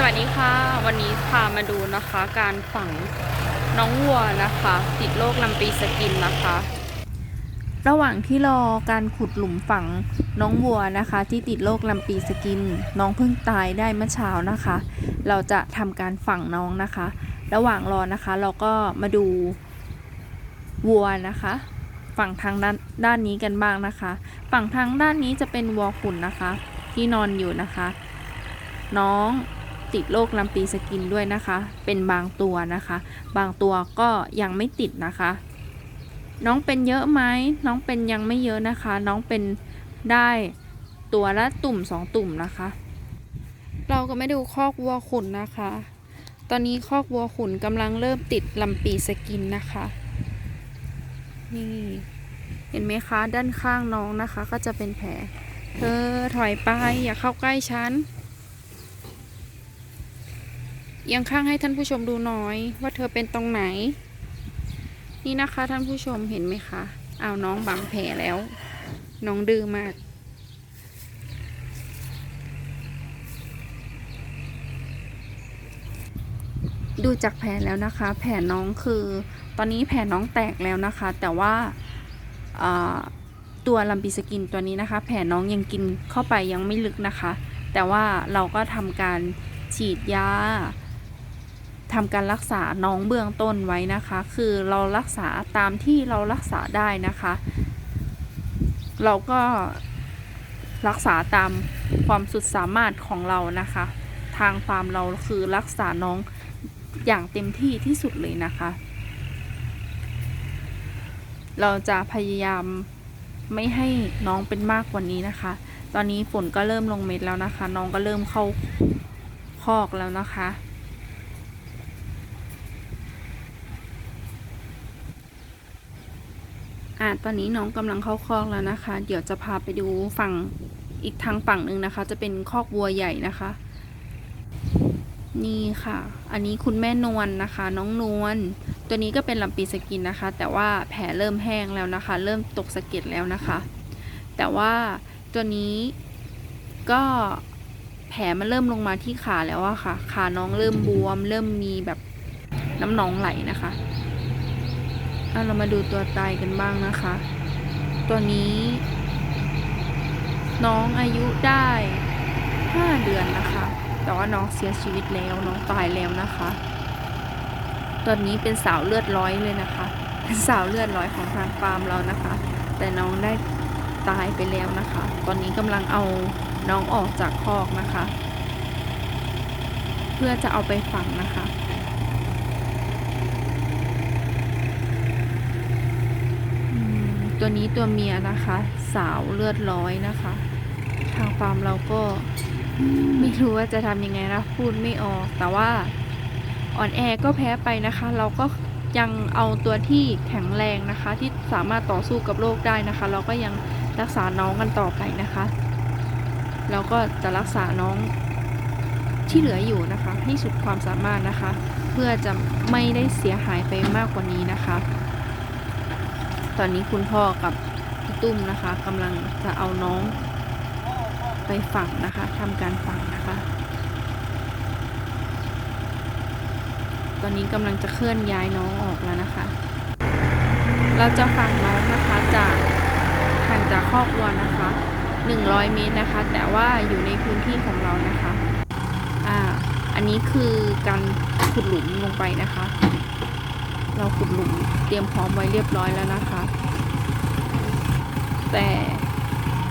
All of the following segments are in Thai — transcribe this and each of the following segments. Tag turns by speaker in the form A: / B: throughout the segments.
A: สวัสดีค่ะวันนี้พามาดูนะคะการฝังน้องวัวนะคะ ติดโรคลำปีสกินนะคะ ระหว่างที่รอการขุดหลุมฝังน้องวัวนะคะ ที่ติดโรคลำปีสกิน น้องเพิ่งตายได้เมื่อเช้านะคะ เราจะทำการฝังน้องนะคะ ระหว่างรอนะคะเราก็มาดูวัวนะคะฝั่งทางด้านด้านนี้กันบ้างนะคะ ฝั่งทางด้านนี้จะเป็นวัวขุนนะคะ ที่นอนอยู่นะคะ น้อง ติดโรคลำปีสกินด้วยนะคะ เป็นบางตัวนะคะ บางตัวก็ยังไม่ติดนะคะ น้องเป็นเยอะไหมน้องเป็นยังไม่เยอะนะคะ น้องเป็นได้ตัวละตุ่มสองตุ่มนะคะ เราก็ไม่ดูคอกวัวขุนนะคะ ตอนนี้คอกวัวขุนกำลังเริ่มติดลำปีสกินนะคะ นี่เห็นไหมคะ ด้านข้างน้องนะคะ ก็จะเป็นแผล เธอถอยไปอย่าเข้าใกล้ฉัน เอียงข้างให้ท่านผู้ชมดูน่อย ว่าเธอเป็นตรงไหน นี่นะคะท่านผู้ชมเห็นไหมคะเอาน้องบังแผลแล้ว น้องดื้อมาก ดูจากแผลแล้วนะคะ แผลน้องคือตอนนี้แผลน้องแตกแล้วนะคะ แต่ว่าอ่าตัวลัมปิสกินตัวนี้นะคะ แผลน้องยังกินเข้าไปยังไม่ลึกนะคะ แต่ว่าเราก็ทำการฉีดยา ทำการรักษาน้องเบื้องต้นไว้นะคะ คือเรารักษาตามที่เรารักษาได้นะคะ เราก็รักษาตามความสุดสามารถของเรานะคะ ทางฟาร์มเราคือรักษาน้องอย่างเต็มที่ที่สุดเลยนะคะ เราจะพยายามไม่ให้น้องเป็นมากกว่านี้นะคะ ตอนนี้ฝนก็เริ่มลงเม็ดแล้วนะคะ น้องก็เริ่มเข้าคอกแล้วนะคะะตอนนี้น้องกำลังเข้าคอกแล้วนะคะ เดี๋ยวจะพาไปดูฝั่งอีกทางฝั่งหนึ่งนะคะ จะเป็นคอกวัวใหญ่นะคะ นี่ค่ะ อันนี้คุณแม่นวลนะคะ น้องนวลตัวนี้ก็เป็นลำปีสกินนะคะ แต่ว่าแผลเริ่มแห้งแล้วนะคะ เริ่มตกสะเก็ดแล้วนะคะ แต่ว่าตัวนี้ก็แผลมันเริ่มลงมาที่ขาแล้วอะค่ะ ขาน้องเริ่มบวม เริ่มมีแบบน้ำหนองไหลนะคะ เรามาดูตัวตายกันบ้างนะคะ ตัวนี้ น้องอายุได้5เดือนนะคะ แต่ว่าน้องเสียชีวิตแล้วน้องตายแล้วนะคะตอนนี้เป็นสาวเลือดร้อยเลยนะคะ เป็นสาวเลือดร้อยของทางฟาร์มเรานะคะ แต่น้องได้ตายไปแล้วนะคะ ตอนนี้กำลังเอาน้องออกจากคอกนะคะ เพื่อจะเอาไปฝังนะคะ อืม ตัวนี้ตัวเมียนะคะ สาวเลือดร้อยนะคะ ทางฟาร์มเราก็ไม่รู้ว่าจะทำยังไงนะพูดไม่ออก แต่ว่าอ่อนแอก็แพ้ไปนะคะ เราก็ยังเอาตัวที่แข็งแรงนะคะ ที่สามารถต่อสู้กับโรคได้นะคะ เราก็ยังรักษาน้องกันต่อไปนะคะ เราก็จะรักษาน้องที่เหลืออยู่นะคะ ให้สุดความสามารถนะคะ เพื่อจะไม่ได้เสียหายไปมากกว่านี้นะคะ ตอนนี้คุณพ่อกับพี่ตุ้มนะคะกำลังจะเอาน้องไปฝังนะคะทำการฝังนะคะ ตอนนี้กำลังจะเคลื่อนย้ายน้องออกแล้วนะคะ เราจะฝังน้องนะคะจากห่างจากครอบครัวนะคะ 100 เมตรนะคะ แต่ว่าอยู่ในพื้นที่ของเรานะคะ อ่า อันนี้คือการขุดหลุมลงไปนะคะ เราขุดหลุมเตรียมพร้อมไว้เรียบร้อยแล้วนะคะ แต่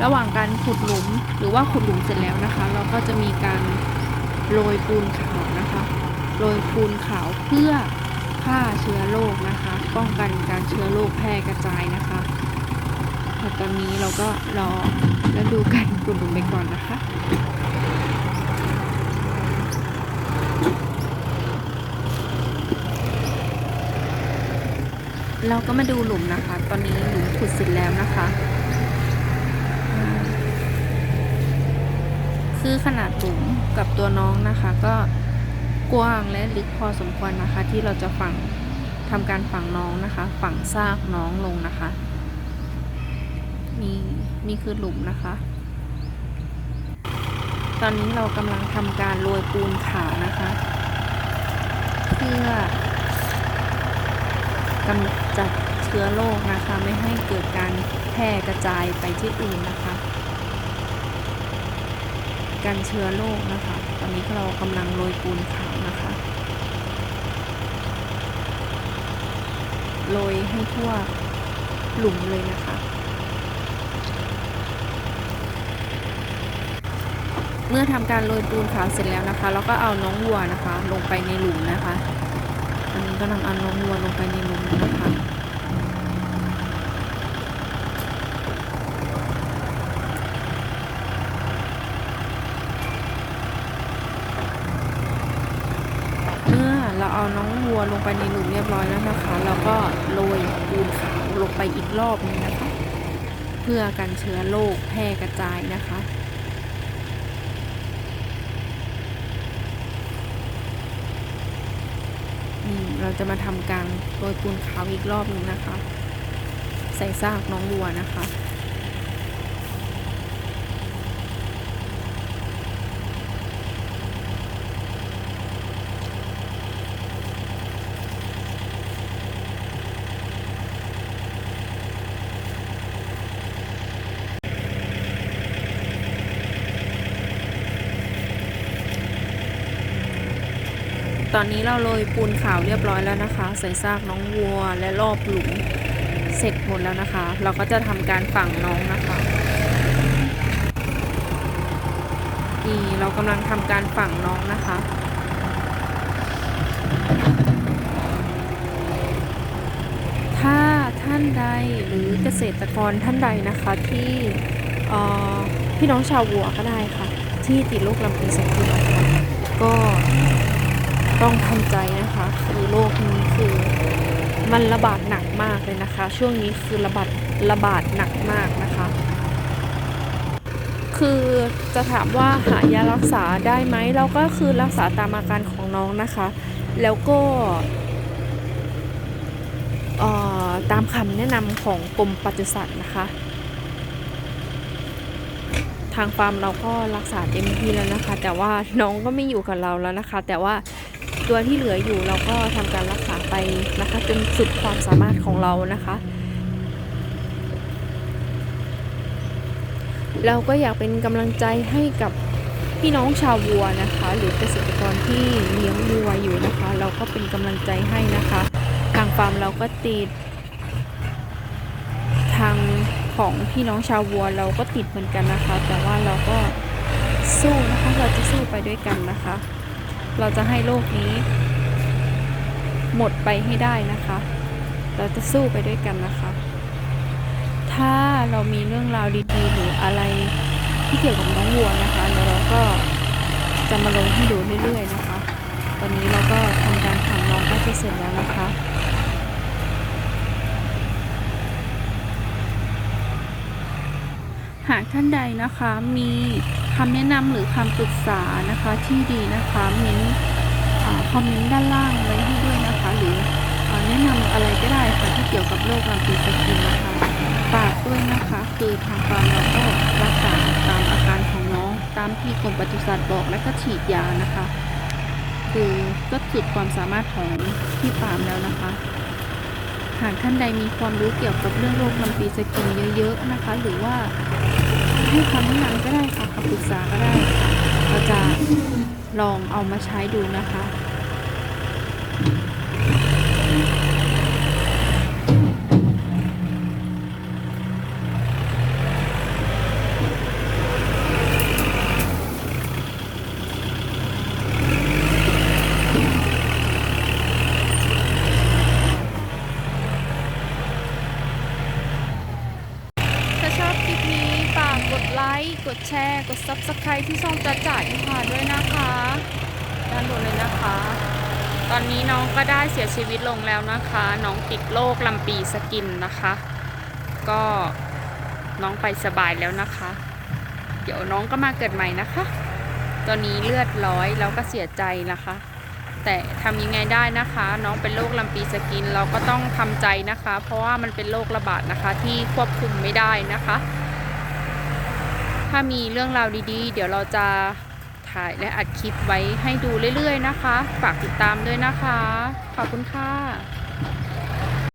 A: ระหว่างการขุดหลุมหรือว่าขุดหลุมเสร็จแล้วนะคะ เราก็จะมีการโรยปูนขาวนะคะโรยปูนขาวเพื่อฆ่าเชื้อโรคนะคะ ป้องกันการเชื้อโรคแพร่กระจายนะคะแต่ตอนนี้เราก็รอแล้วดูกันขุดหลุมไปก่อนนะคะ เราก็มาดูหลุมนะคะ ตอนนี้หลุมขุดเสร็จแล้วนะคะ คือขนาดหลุมกับตัวน้องนะคะ ก็กว้างและลึกพอสมควรนะคะ ที่เราจะฝังทำการฝังน้องนะคะ ฝังซากน้องลงนะคะนี่นี่คือหลุมนะคะ ตอนนี้เรากำลังทำการโรยปูนขาวนะคะ เพื่อ กำจัดเชื้อโรคนะคะ ไม่ให้เกิดการแพร่กระจายไปที่อื่นนะคะกันเชื้อโรคนะคะ ตอนนี้เรากำลังโรยปูนขาวนะคะโรยให้ทั่วหลุมเลยนะคะ เมื่อทำการโรยปูนขาวเสร็จแล้วนะคะ เราก็เอาน้องวัวนะคะ ลงไปในหลุมนะคะ กำลังเอาน้องวัวลงไปในหลุมนะคะเมื่อเราเอาน้องวัวลงไปในหลุมเรียบร้อยแล้วนะคะ เราก็โรยปูนขาวลงไปอีกรอบหนึงนะคะ เพื่อกันเชื้อโรคแพร่กระจายนะคะ นี่ เราจะมาทำการโรยปูนขาวอีกรอบหนึงนะคะ ใส่ซากน้องวัวนะคะ ตอนนี้เราโรยปูนขาวเรียบร้อยแล้วนะคะ ใส่ซากน้องวัวและรอบหลุมเสร็จหมดแล้วนะคะ เราก็จะทำการฝังน้องนะคะนี่เรากำลังทำการฝังน้องนะคะถ้าท่านใดหรือเกษตรกรท่านใดนะคะที่อ่อพี่น้องชาววัวก็ได้ค่ะ ที่ติดโรคลำปีสกินนะคะก็ ต้องทำใจนะคะ คือโรคนี้คือมันระบาดหนักมากเลยนะคะ ช่วงนี้คือระบาดระบาดหนักมากนะคะ คือจะถามว่าหายารักษาได้ไหมเราก็คือรักษาตามอาการของน้องนะคะ แล้วก็ตามคำแนะนำของกรมปศุสัตว์นะคะ ทางฟาร์มเราก็รักษาเต็มที่แล้วนะคะ แต่ว่าน้องก็ไม่อยู่กับเราแล้วนะคะ แต่ว่า ตัวที่เหลืออยู่เราก็ทำการรักษาไปนะคะจนสุดความสามารถของเรานะคะ เราก็อยากเป็นกำลังใจให้กับพี่น้องชาววัวนะคะ หรือเกษตรกรที่เลี้ยงวัวอยู่นะคะ เราก็เป็นกำลังใจให้นะคะ ทางฟาร์มเราก็ติด ทางของพี่น้องชาววัวเราก็ติดเหมือนกันนะคะ แต่ว่าเราก็สู้นะคะเราจะสู้ไปด้วยกันนะคะ เราจะให้โลกนี้ หมดไปให้ได้นะคะ เราจะสู้ไปด้วยกันนะคะ ถ้าเรามีเรื่องราวดีๆหรืออะไรที่เกี่ยวกับน้องวัวนะคะแล้วเราก็จะมาลงให้ดูเรื่อยๆนะคะ ตอนนี้เราก็ทำการขังน้องก็จะเสร็จแล้วนะคะ หากท่านใดนะคะมีคำแนะนำหรือคำปรึกษานะคะที่ดีนะคะเม้นคอมเมนต์ด้านล่างไว้ให้ด้วยนะคะ หรือแนะนำอะไรก็ได้ค่ะที่เกี่ยวกับโรคลำปีสกินนะคะฝากด้วยนะคะ คือทางฟาร์มเราก็รักษาตามอาการของน้อง ตามที่กรมปศุสัตว์บอกและก็ฉีดยานะคะ คือก็สุดความสามารถของพี่ฟาร์มแล้วนะคะ หากท่านใดมีความรู้เกี่ยวกับเรื่องโรคลำปีสกินเยอะๆนะคะ หรือว่าให้คำแนะนำก็ได้ค่ะคำปรึกษาก็ได้ค่ะเราจะลองเอามาใช้ดูนะคะ ถ้าชอบคลิปนี้ฝากกดไล แชร์ กด Subscribe ที่ช่องจัดจ่ายค่ะด้วยนะคะ ด้านบนเลยนะคะ ตอนนี้น้องก็ได้เสียชีวิตลงแล้วนะคะ น้องติดโรคลำปีสกินนะคะ ก็น้องไปสบายแล้วนะคะ เดี๋ยวน้องก็มาเกิดใหม่นะคะ ตอนนี้เลือดร้อยแล้วก็เสียใจนะคะแต่ทำยังไงได้นะคะ น้องเป็นโรคลำปีสกินเราก็ต้องทำใจนะคะ เพราะว่ามันเป็นโรคระบาดนะคะที่ควบคุมไม่ได้นะคะามีเรื่องราวดีๆ เดี๋ยวเราจะถ่ายและอัดคลิปไว้ให้ดูเรื่อยๆนะคะ ฝากติดตามด้วยนะคะ ขอบคุณค่ะ